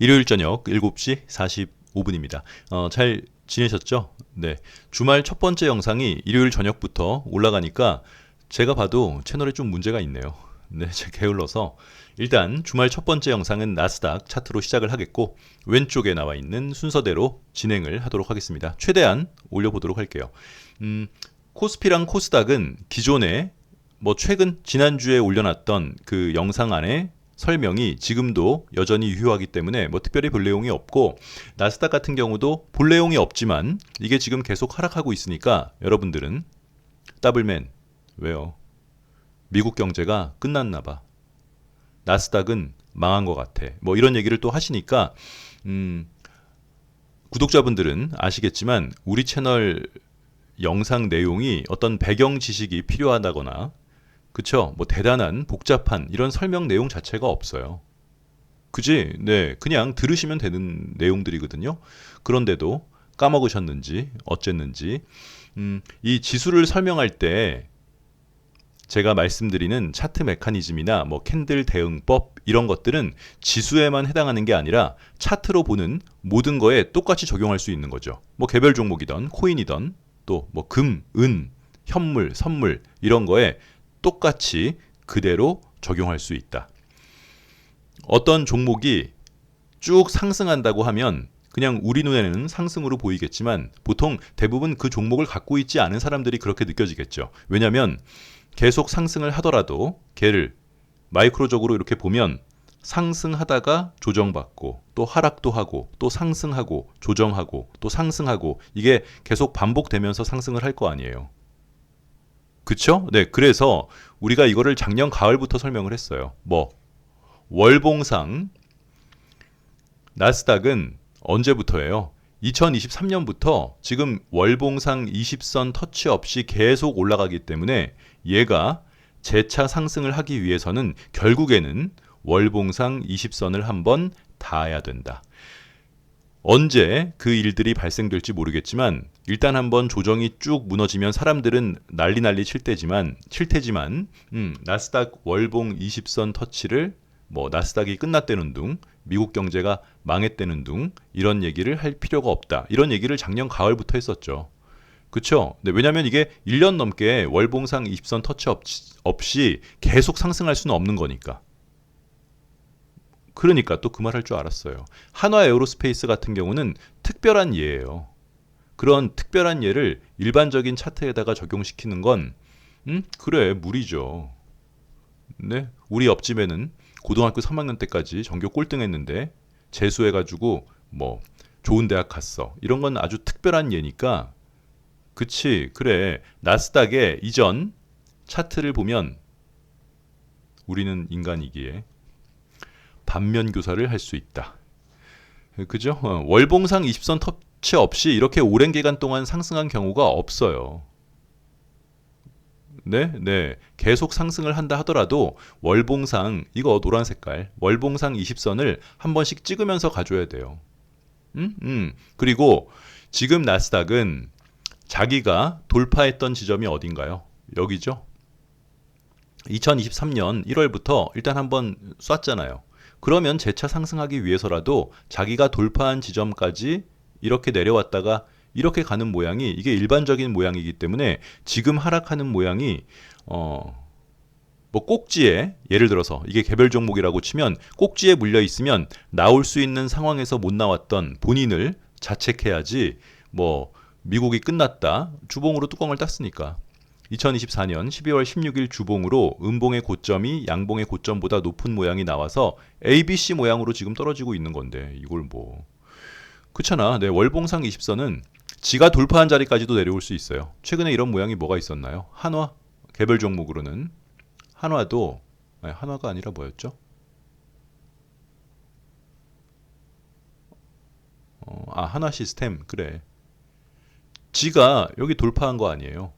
일요일 저녁 7시 45분입니다. 어, 잘 지내셨죠? 네. 주말 첫 번째 영상이 일요일 저녁부터 올라가니까 제가 봐도 채널에 좀 문제가 있네요. 네, 제가 게을러서 일단 주말 첫 번째 영상은 나스닥 차트로 시작을 하겠고 왼쪽에 나와 있는 순서대로 진행을 하도록 하겠습니다. 최대한 올려보도록 할게요. 음, 코스피랑 코스닥은 기존에 뭐 최근 지난주에 올려놨던 그 영상 안에 설명이 지금도 여전히 유효하기 때문에 뭐 특별히 볼 내용이 없고 나스닥 같은 경우도 볼 내용이 없지만 이게 지금 계속 하락하고 있으니까 여러분들은 더블맨 왜요? 미국 경제가 끝났나 봐. 나스닥은 망한 것 같아. 뭐 이런 얘기를 또 하시니까 음, 구독자분들은 아시겠지만 우리 채널 영상 내용이 어떤 배경 지식이 필요하다거나 그쵸? 뭐 대단한 복잡한 이런 설명 내용 자체가 없어요. 그지? 네, 그냥 들으시면 되는 내용들이거든요. 그런데도 까먹으셨는지 어쨌는지 음, 이 지수를 설명할 때 제가 말씀드리는 차트 메커니즘이나 뭐 캔들 대응법 이런 것들은 지수에만 해당하는 게 아니라 차트로 보는 모든 거에 똑같이 적용할 수 있는 거죠. 뭐 개별 종목이던 코인이던 또 뭐 금, 은, 현물, 선물 이런 거에 똑같이 그대로 적용할 수 있다. 어떤 종목이 쭉 상승한다고 하면 그냥 우리 눈에는 상승으로 보이겠지만 보통 대부분 그 종목을 갖고 있지 않은 사람들이 그렇게 느껴지겠죠. 왜냐하면 계속 상승을 하더라도 걔를 마이크로적으로 이렇게 보면 상승하다가 조정받고 또 하락도 하고 또 상승하고 조정하고 또 상승하고 이게 계속 반복되면서 상승을 할 거 아니에요. 그쵸? 네, 그래서 우리가 이거를 작년 가을부터 설명을 했어요. 뭐 월봉상 나스닥은 언제부터예요? 2023년부터 지금 월봉상 20선 터치 없이 계속 올라가기 때문에 얘가 재차 상승을 하기 위해서는 결국에는 월봉상 20선을 한번 닿아야 된다. 언제 그 일들이 발생될지 모르겠지만 일단 한번 조정이 쭉 무너지면 사람들은 난리 난리 칠 때지만 칠 테지만 음, 나스닥 월봉 20선 터치를 뭐 나스닥이 끝났다는 둥 미국 경제가 망했다는 둥 이런 얘기를 할 필요가 없다. 이런 얘기를 작년 가을부터 했었죠. 그렇죠? 네, 왜냐하면 이게 1년 넘게 월봉상 20선 터치 없이 계속 상승할 수는 없는 거니까. 그러니까 또 그 말 할 줄 알았어요. 한화 에어로스페이스 같은 경우는 특별한 예예요. 그런 특별한 예를 일반적인 차트에다가 적용시키는 건 음? 그래 무리죠. 네, 우리 옆집에는 고등학교 3학년 때까지 전교 꼴등했는데 재수해 가지고 뭐 좋은 대학 갔어. 이런 건 아주 특별한 예니까 그치 그래 나스닥의 이전 차트를 보면 우리는 인간이기에 반면 교사를 할 수 있다. 그죠? 어, 월봉상 20선 터치 없이 이렇게 오랜 기간 동안 상승한 경우가 없어요. 네, 네. 계속 상승을 한다 하더라도 월봉상 이거 노란 색깔 월봉상 20선을 한 번씩 찍으면서 가줘야 돼요. 음, 음. 그리고 지금 나스닥은 자기가 돌파했던 지점이 어딘가요? 여기죠. 2023년 1월부터 일단 한번 쐈잖아요. 그러면 재차 상승하기 위해서라도 자기가 돌파한 지점까지 이렇게 내려왔다가 이렇게 가는 모양이 이게 일반적인 모양이기 때문에 지금 하락하는 모양이 어 뭐 꼭지에 예를 들어서 이게 개별 종목이라고 치면 꼭지에 물려 있으면 나올 수 있는 상황에서 못 나왔던 본인을 자책해야지 뭐 미국이 끝났다 주봉으로 뚜껑을 땄으니까 2024년 12월 16일 주봉으로 음봉의 고점이 양봉의 고점보다 높은 모양이 나와서 ABC 모양으로 지금 떨어지고 있는 건데 이걸 뭐 그렇잖아. 네, 월봉상 20선은 지가 돌파한 자리까지도 내려올 수 있어요. 최근에 이런 모양이 뭐가 있었나요? 한화 개별 종목으로는 한화도 아니, 한화가 아니라 뭐였죠? 어, 아 한화 시스템 그래. 지가 여기 돌파한 거 아니에요.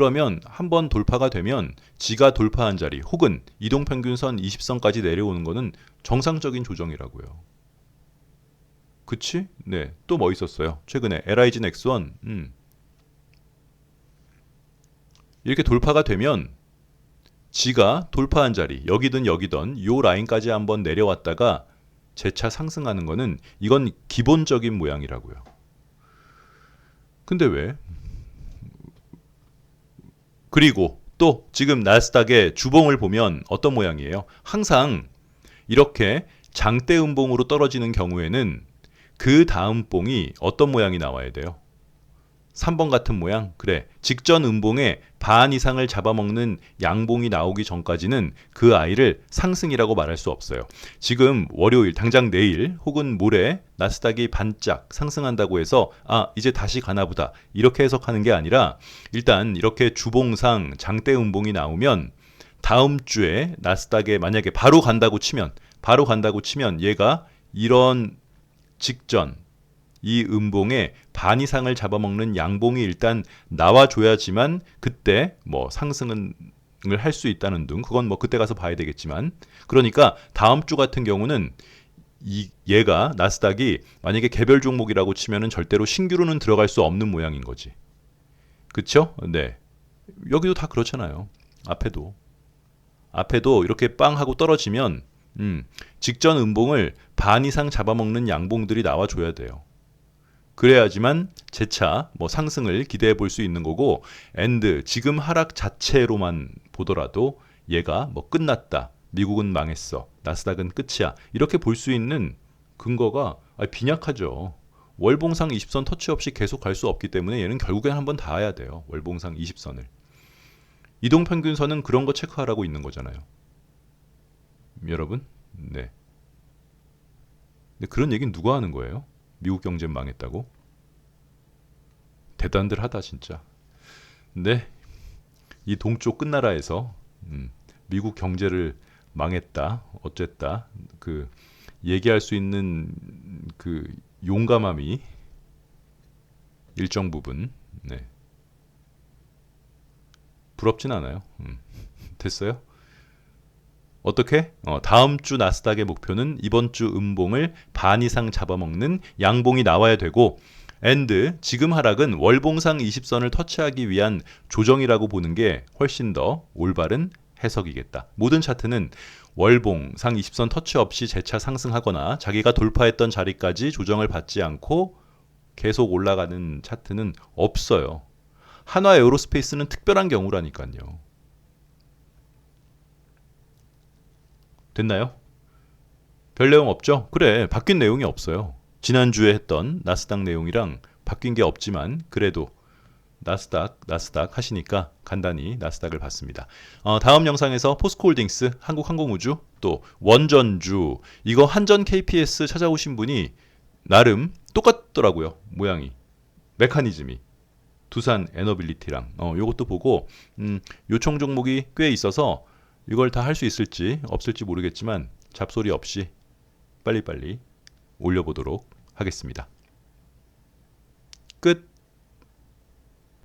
그러면 한 번 돌파가 되면 지가 돌파한 자리 혹은 이동평균선 20선까지 내려오는 것은 정상적인 조정이라고요. 그치? 네. 또 뭐 있었어요? 최근에 LIG 넥스원. 음. 이렇게 돌파가 되면 지가 돌파한 자리, 여기든 여기든 요 라인까지 한번 내려왔다가 재차 상승하는 거는 이건 기본적인 모양이라고요. 근데 왜? 그리고 또 지금 나스닥의 주봉을 보면 어떤 모양이에요? 항상 이렇게 장대 음봉으로 떨어지는 경우에는 그 다음 봉이 어떤 모양이 나와야 돼요? 3번 같은 모양? 그래. 직전 음봉의 반 이상을 잡아먹는 양봉이 나오기 전까지는 그 아이를 상승이라고 말할 수 없어요. 지금 월요일, 당장 내일 혹은 모레 나스닥이 반짝 상승한다고 해서 아, 이제 다시 가나 보다. 이렇게 해석하는 게 아니라 일단 이렇게 주봉상 장대 음봉이 나오면 다음 주에 나스닥에 만약에 바로 간다고 치면 바로 간다고 치면 얘가 이런 직전 이 음봉의 반 이상을 잡아먹는 양봉이 일단 나와줘야지만 그때 뭐 상승은 할 수 있다는 등 그건 뭐 그때 가서 봐야 되겠지만 그러니까 다음 주 같은 경우는 이 얘가 나스닥이 만약에 개별 종목이라고 치면은 절대로 신규로는 들어갈 수 없는 모양인 거지. 그쵸? 네. 여기도 다 그렇잖아요. 앞에도. 앞에도 이렇게 빵 하고 떨어지면 음, 직전 음봉을 반 이상 잡아먹는 양봉들이 나와줘야 돼요. 그래야지만 재차 뭐 상승을 기대해 볼 수 있는 거고 엔드 지금 하락 자체로만 보더라도 얘가 뭐 끝났다. 미국은 망했어. 나스닥은 끝이야. 이렇게 볼 수 있는 근거가 빈약하죠. 월봉상 20선 터치 없이 계속 갈 수 없기 때문에 얘는 결국엔 한번 닿아야 돼요. 월봉상 20선을. 이동평균선은 그런 거 체크하라고 있는 거잖아요. 여러분? 네. 근데 그런 얘기는 누가 하는 거예요? 미국 경제 망했다고? 대단들 하다 진짜. 근데 이 동쪽 끝나라에서 음, 미국 경제를 망했다, 어쨌다, 그 얘기할 수 있는 그 용감함이 일정 부분 네. 부럽진 않아요. 음. 됐어요? 어떻게? 어, 다음 주 나스닥의 목표는 이번 주 음봉을 반 이상 잡아먹는 양봉이 나와야 되고 엔드 지금 하락은 월봉상 20선을 터치하기 위한 조정이라고 보는 게 훨씬 더 올바른 해석이겠다. 모든 차트는 월봉 상 20선 터치 없이 재차 상승하거나 자기가 돌파했던 자리까지 조정을 받지 않고 계속 올라가는 차트는 없어요. 한화 에어로스페이스는 특별한 경우라니까요. 됐나요? 별 내용 없죠? 그래, 바뀐 내용이 없어요. 지난주에 했던 나스닥 내용이랑 바뀐 게 없지만 그래도 나스닥, 나스닥 하시니까 간단히 나스닥을 봤습니다. 어, 다음 영상에서 포스코홀딩스, 한국항공우주, 또 원전주, 이거 한전 KPS 찾아오신 분이 나름 똑같더라고요. 모양이. 메커니즘이. 두산 에너빌리티랑 어, 요것도 보고 음, 요청 종목이 꽤 있어서 이걸 다 할 수 있을지 없을지 모르겠지만 잡소리 없이 빨리빨리 올려보도록 하겠습니다.